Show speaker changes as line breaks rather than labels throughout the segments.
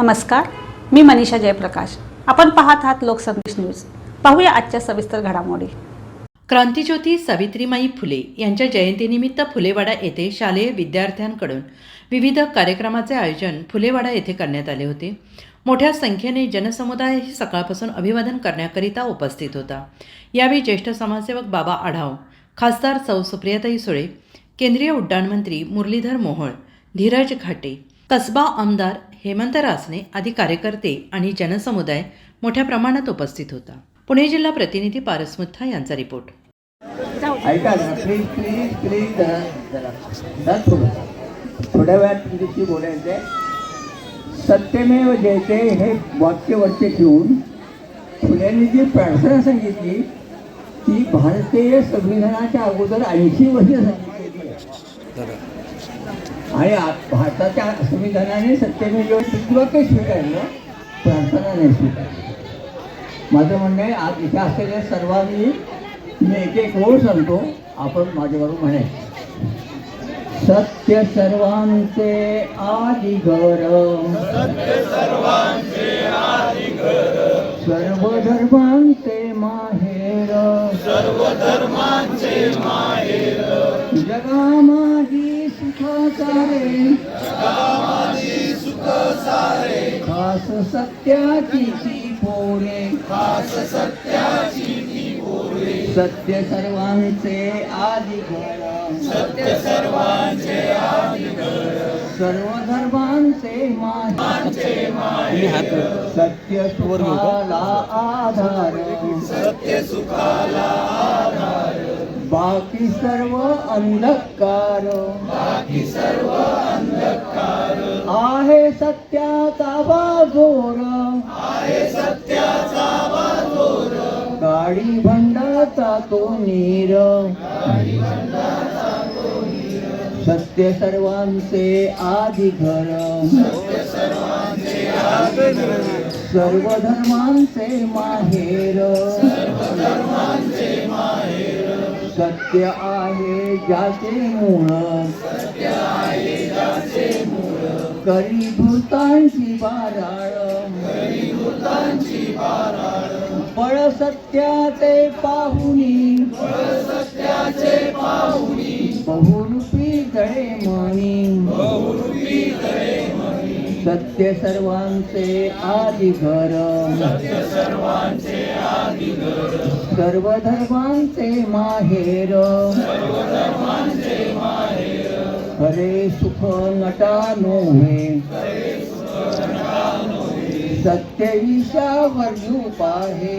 नमस्कार मी मनीषा जयप्रकाश. आपण पाहत आहात लोकसंदेश न्यूज. पाहूया आजच्या सविस्तर घडामोडी.
क्रांतिज्योती सावित्रीमाई फुले यांच्या जयंतीनिमित्त फुलेवाडा येथे शालेय विद्यार्थ्यांकडून विविध कार्यक्रमाचे आयोजन फुलेवाडा येथे करण्यात आले होते. मोठ्या संख्येने जनसमुदाय हे सकाळपासून अभिवादन करण्याकरिता उपस्थित होता. यावेळी ज्येष्ठ समाजसेवक बाबा आढाव खासदार सौ सुप्रियाताई सुळे केंद्रीय उड्डाणमंत्री मुरलीधर मोहोळ धीरज घाटे कसबा आमदार हेमंत रासने आदी कार्यकर्ते आणि जनसमुदाय मोठ्या प्रमाणात उपस्थित होता. पुणे जिल्हा प्रतिनिधी पारस मुथा यांचा रिपोर्ट.
ऐका ना प्लीज प्लीज प्लीज जरा थोडं थोड्या वेळात तुमच्याशी बोलायचं आहे सत्यमेव जयते हे वाक्य वरती ठेवून फुल्यांनी जी प्रार्थना सांगितली ती भारतीय संविधानाच्या अगोदर ऐंशी वर्ष सांगितलेली आहे आणि भारताच्या संविधानाने सत्यमेव वाक्य स्वीकारलं प्रार्थना नाही स्वीकारली. माझं म्हणणं आहे आज इथे असलेल्या सर्वांनी मी एक एक ओळ सांगतो आपण माझ्याबरोबर म्हणायचं सत्य सर्वांचे आदि गौरव. सर्व धर्मांचे माहेर. सर्व धर्मांचे माहेर. सारे खास सत्याची ती पोरे सत्य सर्वांचे आदि सत्य सर्वांचे सर्व धर्मांचे माहे सत्य सुखाला आधार. सत्य सुखाला बाकी सर्व अंधकार. बाकी सर्व अंधकार. आहे सत्याचा बाजोर. गाडी भंडाचा तो नीर. सत्य सर्वांचे आदि घर. सर्व धर्मांचे माहेर. सत्य आहे ज्याचे मूळ. करी भूतांची बाराळ. पळ सत्याचे पाहुनी बहुरूपी जळे मणी. सत्य सर्वांचे आदि घर सर्व धर्मांचे माहेर. हरे सुख नटा नोहे सत्यविषा वर्णू पाहे.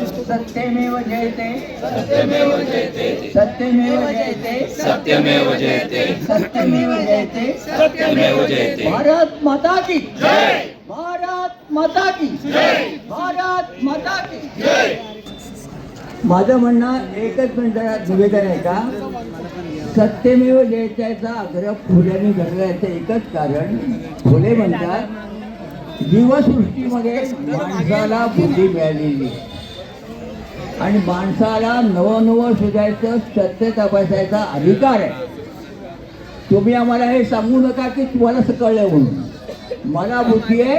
सत्यमेव जयते. सत्यमेव जयते. सत्यमेव जयते.
सत्यमेव जयते.
सत्यमेव जयते.
सत्यमेव जयते.
भारत माता की जय. भारत माता की जय. भारत माता की जय. माझं म्हणणं एकच मिनिटात निवेदन आहे का? सत्यमेव जयत्याचा आग्रह फुल्यांनी धरला याचं एकच कारण फुले म्हणतात जीवसृष्टीमध्ये माणसाला बुद्धी मिळालेली आहे. आणि माणसाला नवनवं शोधायचं सत्य तपासायचा अधिकार आहे. तुम्ही आम्हाला हे सांगू नका की तुम्हाला असं कळलं म्हणून. मला बुद्धी आहे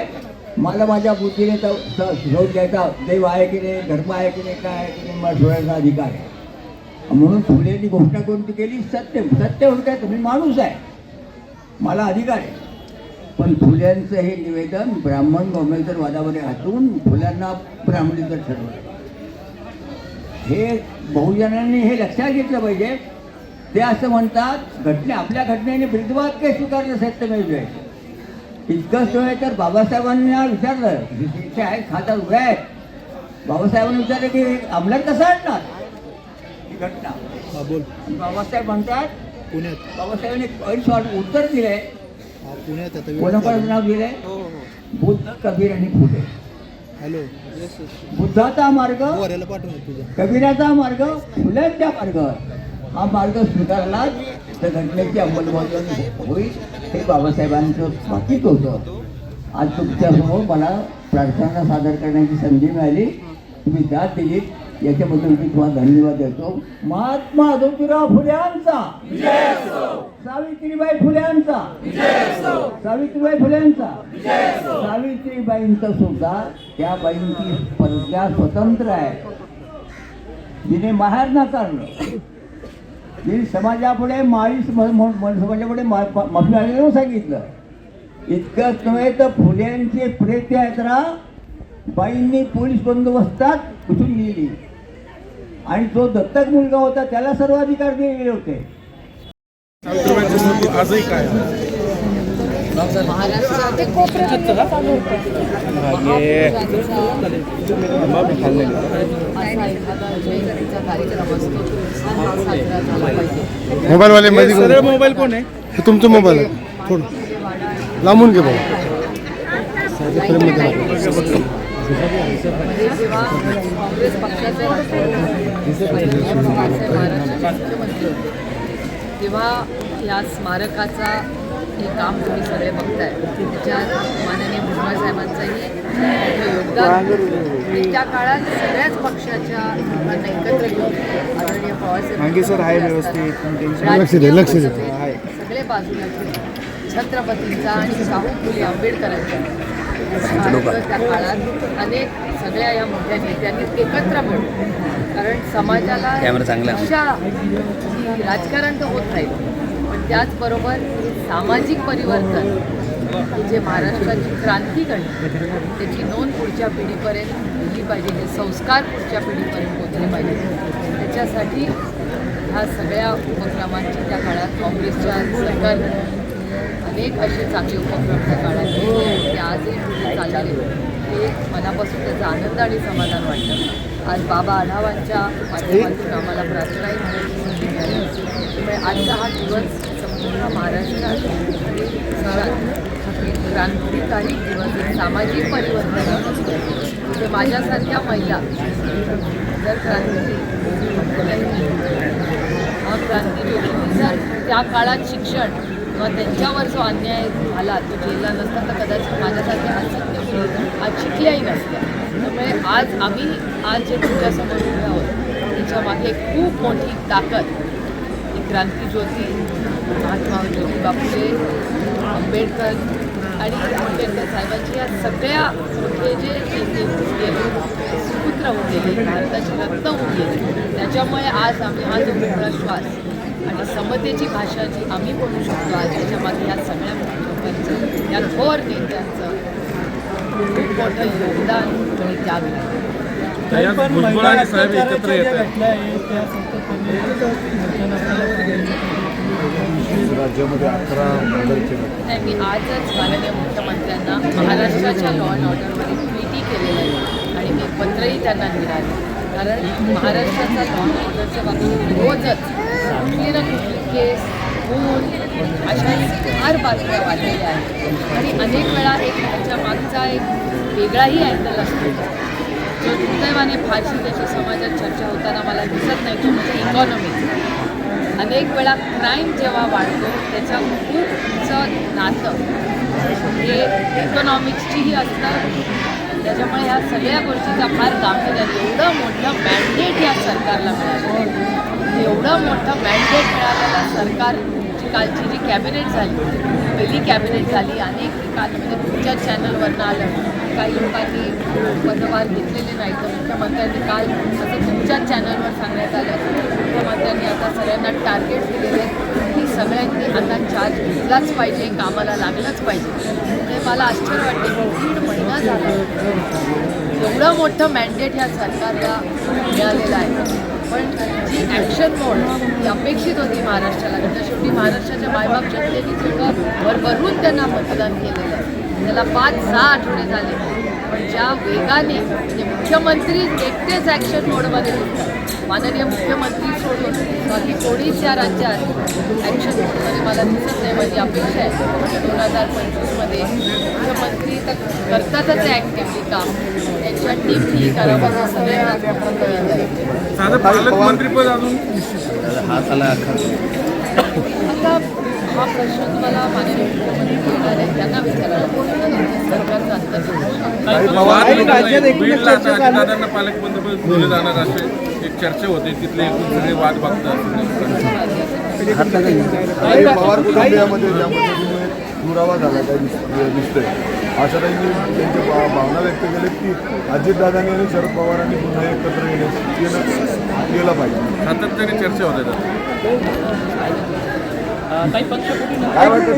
मला माझ्या बुद्धीने शोध घ्यायचा. देव आहे की नाही धर्म आहे की नाही काय आहे की नाही मला शोधायचा अधिकार आहे. म्हणून फुलेंनी घोषणा कोणती केली? सत्य. सत्य होत काय तुम्ही माणूस आहे. मला अधिकार आहे. पण फुल्यांचं हे निवेदन ब्राह्मण गोमेतर वादामध्ये घातून फुल्यांना ब्राह्मणीचं ठरवलं. हे बहुजनांनी हे लक्षात घेतलं पाहिजे. ते असं म्हणतात घटने आपल्या घटनेने ब्रिजवाक्य स्वीकारलं सत्यमेव इतकंच नव्हे तर बाबासाहेबांना विचारलं. जे आहेत खासदार उभे आहेत बाबासाहेबांनी विचारलं की अंमलात कसं आणणार? ही घटना.
बोल.
बाबासाहेब म्हणतात
पुण्यात.
बाबासाहेबांनी एक शॉर्ट उत्तर दिलंय.
पुण्यात
कोणाकोणाचं नाव दिलंय. बुद्ध कबीर आणि फुले.
हॅलो.
बुद्धाचा मार्ग कबीराचा मार्ग फुलांच्या मार्गावर हा मार्ग स्वीकारला तर घटनेची अंमलबजावणी होईल हे बाबासाहेबांचं बाकीच होतं. आज तुमच्यासमोर मला प्रार्थना सादर करण्याची संधी मिळाली. तुम्ही दाद दिलीत. याच्याबद्दल मी तुम्हाला धन्यवाद देतो. महात्मा ज्योतिराव फुल्यांचा सावित्रीबाई फुल्यांचा सावित्रीबाई फुल्यांचा सावित्रीबाईंच सुद्धा त्या बाईंची प्रज्ञा स्वतंत्र आहे. जिने माहेर नाकारलं तिने समाजापुढे माळीस समाजापुढे माफी सांगितलं. इतकंच नव्हे तर फुल्यांचे प्रेते आहेत ना. बाईंनी पोलीस बंदोबस्तात उठून गेली. आणि जो दत्तक मुलगा होता त्याला सर्व अधिकार दिले गेले होते.
आजही काय
मोबाईलवाले मध्ये
मोबाईल कोण आहे?
हे तुमचं मोबाईल आहे. थोडं. लांबून घे भाऊ
म्हणजे जेव्हा काँग्रेस पक्षाचे मुख्यमंत्री होते तेव्हा या स्मारकाचा हे काम तुम्ही सगळे बघताय त्याच्यात माननीय भुजबळ साहेबांचंही मोठं योगदान आणि त्या काळात सगळ्याच पक्षाच्या लोकांना एकत्र घेऊन आदरणीय पवारसाहेब सगळे बाजूला छत्रपतींचा आणि शाहू फुले आंबेडकरांचा काळात अनेक सगळ्या या मोठ्या नेत्यांनी एकत्र मिळून कारण समाजाला ही राजकारण तर होत राहील पण त्याचबरोबर सामाजिक परिवर्तन जे महाराष्ट्राची क्रांती घडली त्याची नोंद पुढच्या पिढीपर्यंत दिली पाहिजे हे संस्कार पुढच्या पिढीपर्यंत पोचले पाहिजे. त्याच्यासाठी ह्या सगळ्या उपक्रमांची त्या काळात काँग्रेसच्या सरकारने अनेक असे चांगले उपक्रम त्या काळात घेतले ते आजही पुढे चालले हे मनापासून त्याचा आनंद आणि समाधान वाटतं. आज बाबा आढावांच्या माध्यमातून आम्हाला प्रार्थनाही होण्याची संधी मिळाली त्यामुळे आजचा हा दिवस संपूर्ण महाराष्ट्रात आणि क्रांतिकारी दिवस सामाजिक परिवर्तन असतो म्हणजे माझ्यासारख्या महिला जर क्रांती हा क्रांती जर त्या काळात शिक्षण किंवा त्यांच्यावर जो अन्याय झाला तो केला नसता तर कदाचित माझ्यासारख्या असत्य आज शिकल्याही नसत्या. त्यामुळे आज आम्ही आज जे तुमच्यासमोर उभे आहोत त्याच्यामागे खूप मोठी ताकद. ही क्रांती ज्योती महात्मा ज्योतिबा फुले आंबेडकर आणि आंबेडकर साहेबांची या सगळ्या हे जे गेले सुपुत्र होऊन गेले भारताची रत्न होऊन गेले त्याच्यामुळे आज आम्ही हा जो मोकळा श्वास आणि समतेची भाषा जी आम्ही बोलू शकतो आज त्याच्यामागे या सगळ्या लोकांचं या थोर नेत्यांचं खूप मोठं योगदान आणि त्याग आहे.
साहेब एकत्र
राज्यामध्ये अकरा
नाही मी आजच माननीय मुख्यमंत्र्यांना महाराष्ट्राच्या लॉ अँड ऑर्डरवर एक ट्विटी केलेलं आहे आणि मी पत्रही त्यांना लिहिलं कारण महाराष्ट्राचा लॉ अँड ऑर्डरच्या बाबतीत रोजच कुठली कुठली केस ऊन अशा फार बातम्या वाढलेल्या आहेत. आणि अनेक वेळा एक त्याच्या मागचा एक वेगळाही अँगल असतो. जो दुर्दैवाने फारशी त्याची समाजात चर्चा होताना मला दिसत नाही तो म्हणजे इकॉनॉमी अनेक वेळा क्राईम जेव्हा वाढतो त्याच्या खूपचं नातं हे इकॉनॉमिक्सचीही असतं. त्याच्यामुळे ह्या सगळ्या गोष्टीचा फार गांभीर्याने एवढं मोठं मॅन्डेट या सरकारला मिळालं एवढं मोठं मॅन्डेट मिळालेलं सरकारची कालची जी कॅबिनेट झाली पहिली कॅबिनेट झाली अनेक काल म्हणजे तुमच्या चॅनलवरनं आलं काही लोकांनी पदभार घेतलेले नाही तर मुख्यमंत्र्यांनी काल असं तुमच्याच चॅनलवर सांगण्यात आलं. मुख्यमंत्र्यांनी आता सगळ्यांना टार्गेट दिलेले आहे की सगळ्यांनी आता चार्ज घेतलाच पाहिजे कामाला लागलंच पाहिजे. ते मला आश्चर्य वाटते. की दीड महिना झाला. एवढं मोठं मॅन्डेट ह्या सरकारला मिळालेलं आहे. पण जी ॲक्शन मोड ही अपेक्षित होती महाराष्ट्राला. तर शेवटी महाराष्ट्राच्या मायबाप जनतेने सगळं भरभरून त्यांना मतदान केलेलं आहे. त्याला पाच सहा आठवडे झाले. पण ज्या वेगाने म्हणजे मुख्यमंत्री एकटेच ॲक्शन मोडमध्ये होतात माननीय मुख्यमंत्री सोडून बाकी कोणीच या राज्यात ॲक्शन मोडमध्ये मला दिसत नाही माझी अपेक्षा आहे. दोन हजार पंचवीसमध्ये मुख्यमंत्री तर करतातच ॲक्टिव्हली काम. त्यांच्या टीमनी करावं असं सगळ्यांना
साधं पालकमंत्रीपद अजून?
आता हा प्रश्न तुम्हाला माननीय मुख्यमंत्री येणार आहे. त्यांना
अजितदादांना पालकमंत्रीपद दिलं जाणार असे एक चर्चा होते. तिथले एकूण सगळे वाद बघतात
काही पवार कुटुंबियामध्ये ज्या पद्धतीने दुरावा झाला. काय दिस- दिसतंय. आशाताईंनी त्यांच्या भा- भावना व्यक्त केल्या की अजितदादांनी आणि शरद पवारांनी पुन्हा एकत्र येणं केलं पाहिजे.
सातत्याने चर्चा होते त्यात.
काय वाटतं.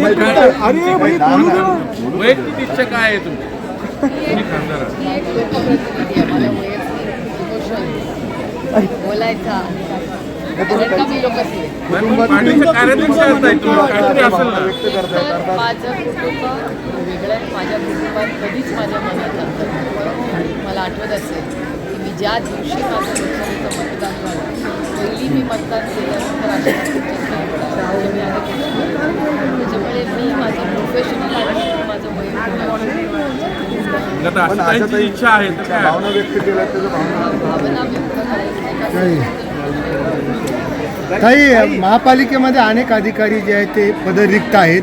वैयक्तिक इच्छा काय आहे तुमची? खासदार
बोलायचा
व्यक्त करताय
तर
करतात
माझं कुटुंब वेगळं आहे. माझ्या कुटुंबात कधीच माझ्या मनात नव्हतं. मला आठवत असेल की मी ज्या दिवशी माझं लोकसभेचं मतदान झालं पहिली मी मतदान केल्यानंतर. त्याच्यामुळे मी माझं प्रोफेशनल माझं वैयक्तिक
भावना व्यक्त केल्या भावना
व्यक्त करायची
काही महापालिकेमध्ये अनेक अधिकारी जे आहेत ते पद रिक्त आहेत.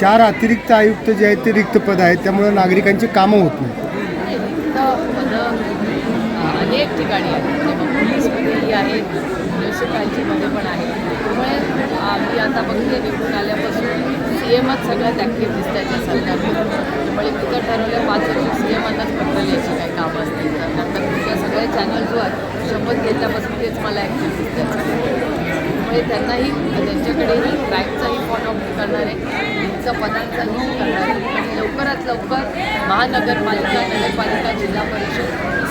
चार अतिरिक्त आयुक्त जे आहेत ते रिक्त पद आहेत. त्यामुळे नागरिकांची कामं होत नाही
अनेक ठिकाणी पोलीसमध्येही आहेत म्हणजे म्युन्सिपाल्टीमध्ये पण आहेत त्यामुळे आम्ही आता बघते निवडून आल्यापासून सी एमच सगळ्यात ॲक्टिव्ह दिसतात आहेत सरकारमध्ये त्यामुळे मी तर ठरवलं पाच वर्ष सी आताच पत्र याची काही कामं असतील तर. नंतर तुमच्या सगळ्या चॅनल्सवर शपथ घेतल्यापासून तेच मला ॲक्टिव्ह दिसतात त्यामुळे त्यांनाही त्यांच्याकडेही क्राईमचाही फॉलो करणार आहे तुमचं पदांचाही करणार. आहे आणि लवकरात लवकर महानगरपालिका नगरपालिका जिल्हा परिषद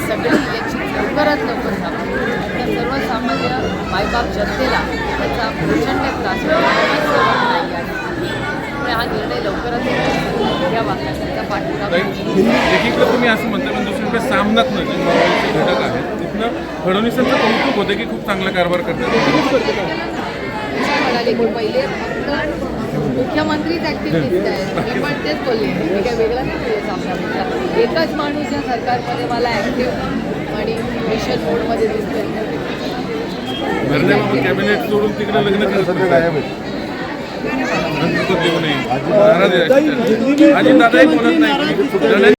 सगळे सगळी इलेक्शन लवकरात लवकर झालं त्या सर्वसामान्य मायबाप जनतेला त्याचा प्रचंड त्रास होतो. नाही आहे हा निर्णय लवकरात लवकर घ्यावा त्याचा पाठपुरावा
एकीकडे तुम्ही असं म्हणता पण दुसरीकडे सामनात जे मुंबईचे घटक आहेत. तिथनं फडणवीसांचं कौतुक होतं की खूप चांगला कारभार करतात.
म्हणाले की पहिले फक्त मुख्यमंत्रीच ऍक्टिव्ह दिसत आहेत. मी पण तेच बोलले. मी काय वेगळा नाही बोलले सामना एकच माणूस या सरकारमध्ये मला ऍक्टिव्ह आणि मिशन मोडमध्ये दिसतोय.
कॅबिनेट सोडून तिकडे लग्न करत
सध्या गायब आहे
देऊ नये नाराज आहे अजित दादाही बोलत नाही